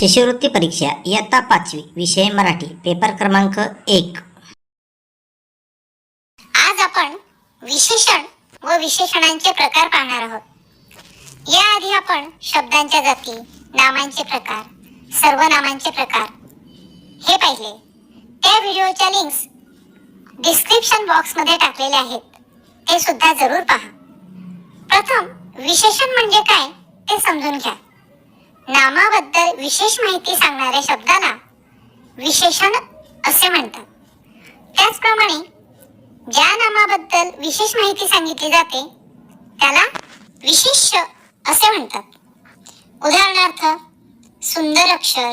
शिष्यवृत्ती परीक्षा इयत्ता पाचवी विषय मराठी पेपर क्रमांक एक. आज आपण विशेषण व विशेषणांचे प्रकार पाहणार आहोत. याआधी आपण शब्दांच्या जाती नामांचे प्रकार सर्वनामांचे प्रकार हे पाहिले. त्या व्हिडिओच्या लिंक्स डिस्क्रिप्शन बॉक्समध्ये टाकलेले आहेत. ते सुद्धा जरूर पहा. प्रथम विशेषण म्हणजे काय ते समजून घ्या. नामाबद्दल विशेष माहिती सांगणाऱ्या शब्दाला विशेषण असे म्हणतात. त्याचप्रमाणे ज्या नामाबद्दल विशेष माहिती सांगितली जाते त्याला विशिष्य असे म्हणतात. उदाहरणार्थ सुंदर अक्षर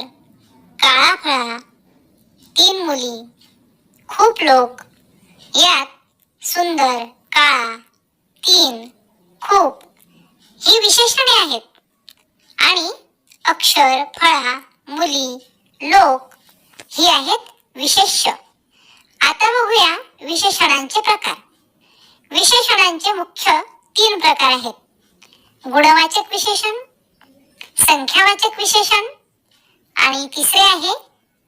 काळा फळा तीन मुली खूप लोक यात सुंदर काळा तीन खूप ही विशेषणे आहेत. आणि अक्षर फळा मुली लोक ही आहेत विशेष्य. आता बघूया विशेषणांचे प्रकार. विशेषणांचे मुख्य तीन प्रकार आहेत. गुणवाचक विशेषण संख्यावाचक विशेषण आणि तिसरे आहे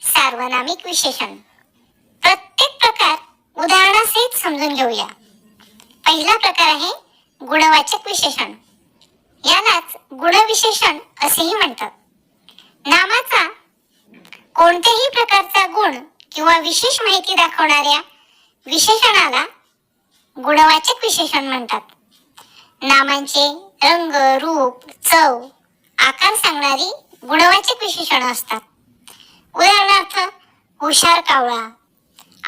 सार्वनामिक विशेषण. प्रत्येक प्रकार उदाहरणासहित समजून घेऊया. पहिला प्रकार आहे गुणवाचक विशेषण. गुणविशेषण असेही म्हणतात. नामाचा कोणत्याही प्रकारचा गुण किंवा विशेष माहिती दाखवणाऱ्या विशेषणाला गुणवाचक विशेषण म्हणतात. नामांचे रंग रूप चव आकार सांगणारी गुणवाचक विशेषण असतात. उदाहरणार्थ हुशार कावळा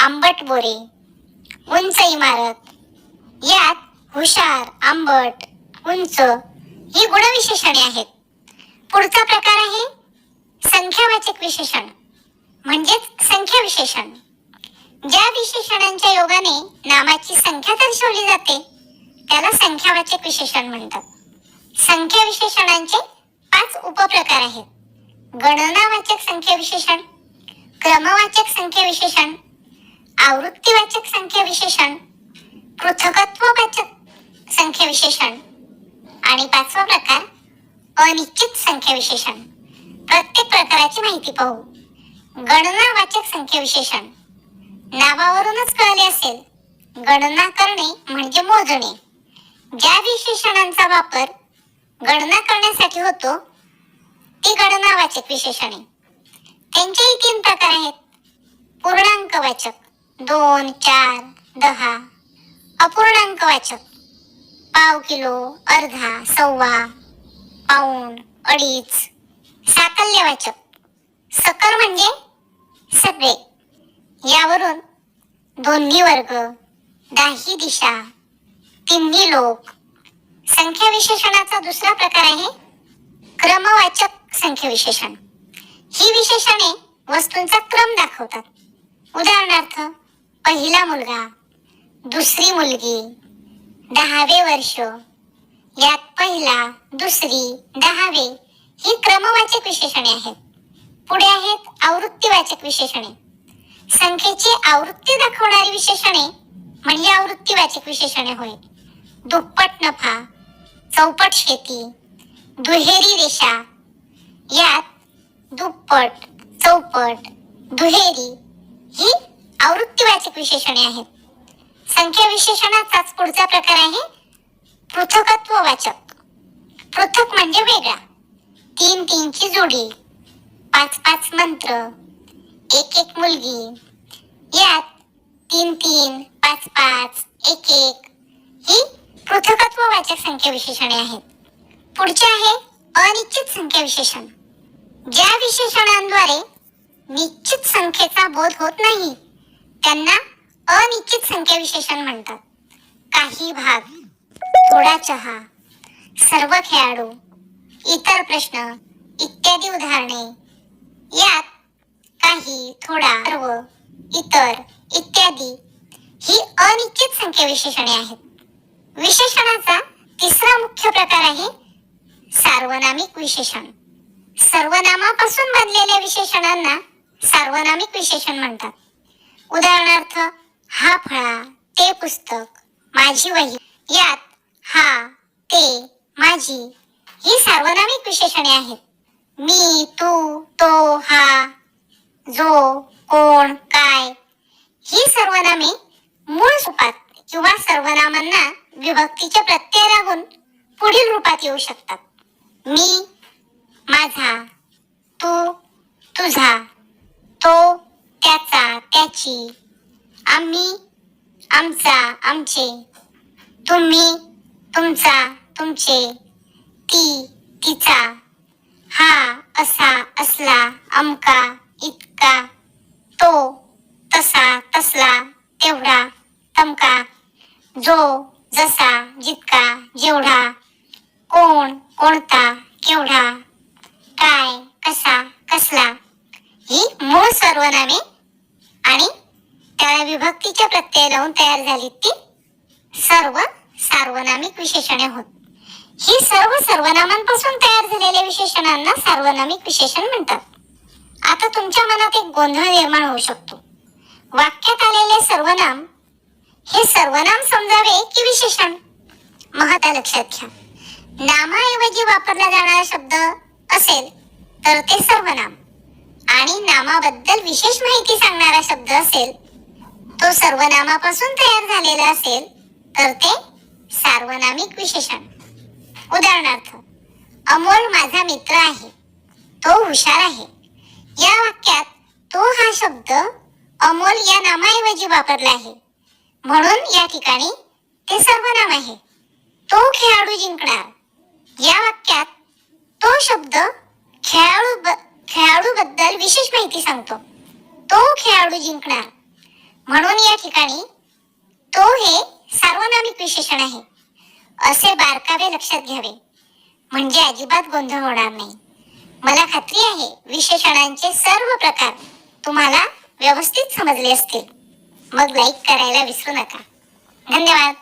आंबट बोरे उंच इमारत यात हुशार आंबट उंच ही गुणविशेषणे आहेत. पुढचा प्रकार आहे संख्यावाचक विशेषण म्हणजेच संख्या विशेषण. ज्या विशेषणांच्या योगाने नामाची संख्या दर्शवली जाते त्याला संख्यावाचक विशेषण म्हणतात. संख्या विशेषणांचे पाच उपप्रकार आहेत. गणनावाचक संख्या विशेषण क्रमवाचक संख्या विशेषण आवृत्तीवाचक संख्या विशेषण पृथकत्ववाचक संख्या विशेषण. आणि पाचवा प्रकार अनिश्चित संख्या विशेषण प्रत्येक प्रकाराची माहिती पाहू. गणनावाचक संख्या विशेषण नावावरूनच कळले असेल. गणना करणे म्हणजे मोजणे. ज्या विशेषणांचा वापर गणना करण्यासाठी होतो ती गणनावाचक विशेषणे. त्यांचेही तीन प्रकार आहेत. पूर्णांकवाचक दोन चार दहा. अपूर्णांकवाचक पाव किलो अर्धा सव्वा पाऊण अडीच. साकल्यवाचक सकल म्हणजे सगळे. यावरून दोन्ही वर्ग दाही दिशा तिन्ही लोक. संख्या विशेषणाचा दुसरा प्रकार आहे क्रमवाचक संख्या विशेषण. ही विशेषणे वस्तूंचा क्रम दाखवतात. उदाहरणार्थ पहिला मुलगा दुसरी मुलगी दहावे वर्ष. यात पहिला दुसरी दहावे ही क्रमवाचक विशेषणे आहेत. पुढे आहेत आवृत्तीवाचक विशेषणे. संख्येची आवृत्ती दाखवणारी विशेषणे म्हणजे आवृत्तीवाचक विशेषणे होय. दुप्पट नफा चौपट शेती दुहेरी रेषा. यात दुप्पट चौपट दुहेरी ही आवृत्तीवाचक विशेषणे आहेत. संख्या विशेषणाचाच पुढचा प्रकार आहे पृथकत्ववाचक पृथक म्हणजे वेगळा. तीन तीनची जोडी पाच पाच मंत्र एक एक मुलगी यात तीन तीन पाच पाच एक एक ही पृथकत्ववाचक संख्या विशेषणे आहेत. पुढचे आहे अनिश्चित संख्या विशेषण ज्या विशेषणांद्वारे निश्चित संख्येचा बोध होत नाही त्यांना अनिश्चित संख्या विशेषण म्हणतात. काही भाग थोडा चहा सर्व खेळाडू इतर प्रश्न इत्यादी उदाहरणे. यात काही थोडा सर्व इतर इत्यादी ही अनिश्चित संख्या विशेषणे आहेत. विशेषणाचा तिसरा मुख्य प्रकार आहे सार्वनामिक विशेषण. सर्वनामापासून बनलेल्या विशेषणांना सार्वनामिक विशेषण म्हणतात. उदाहरणार्थ हा फळा ते पुस्तक माझी वही. यात हा ते माझी. ही सार्वनामिक विशेषणे आहेत. मी तू तो हा जो कोण काय. ही सर्वनामे मूळ रूपात किंवा सर्वनामांना विभक्तीचे प्रत्यय लागून पुढील रूपात येऊ शकतात. मी माझा तू तुझा तो त्याचा त्याची आम्ही आमचा आमचे. तुम्ही तुमचा तुमचे. ती तिचा. हा असा असला अमका इतका. तो तसा तसला तेवढा तमका. जो जसा जितका जेवढा. कोण कोणता केवढा. काय कसा कसला. ही मूळ सर्वनामे आणि त्याला विभक्तीच्या प्रत्यय लावून तयार झाली ती सर्व सार्वनामिक विशेषणे होत. ही सर्व सर्वनामांपासून तयार झालेल्या विशेषणांना सार्वनामिक विशेषण म्हणतात. आता तुमच्या मनात एक गोंधळ निर्माण होऊ शकतो. वाक्यात आलेले सर्वनाम हे सर्वनाम समजावे की विशेषण? महत्त्व लक्षात घ्या. नामाऐवजी वापरला जाणारा शब्द असेल तर ते सर्वनाम. आणि नामाबद्दल विशेष माहिती सांगणारा शब्द असेल तो सर्वनामापासून तयार झालेला असेल तर ते सार्वनामिक विशेषण. उदाहरणार्थ अमोल माझा मित्र आहे तो हुशार आहे. या वाक्यात तो हा शब्द अमोल या नामाऐवजी वापरला आहे. म्हणून या ठिकाणी ते सर्वनाम आहे. तो खेळाडू जिंकणार. या वाक्यात तो शब्द खेळाडू खेळाडूबद्दल विशेष माहिती सांगतो. तो खेळाडू जिंकणार. म्हणून या ठिकाणी तो हे सार्वनामिक विशेषण आहे. असे बारकावे लक्षात घ्यावे. म्हणजे अजिबात गोंधळ होणार नाही. मला खात्री आहे विशेषणांचे सर्व प्रकार तुम्हाला व्यवस्थित समजले असतील. मग लाईक करायला विसरू नका. धन्यवाद.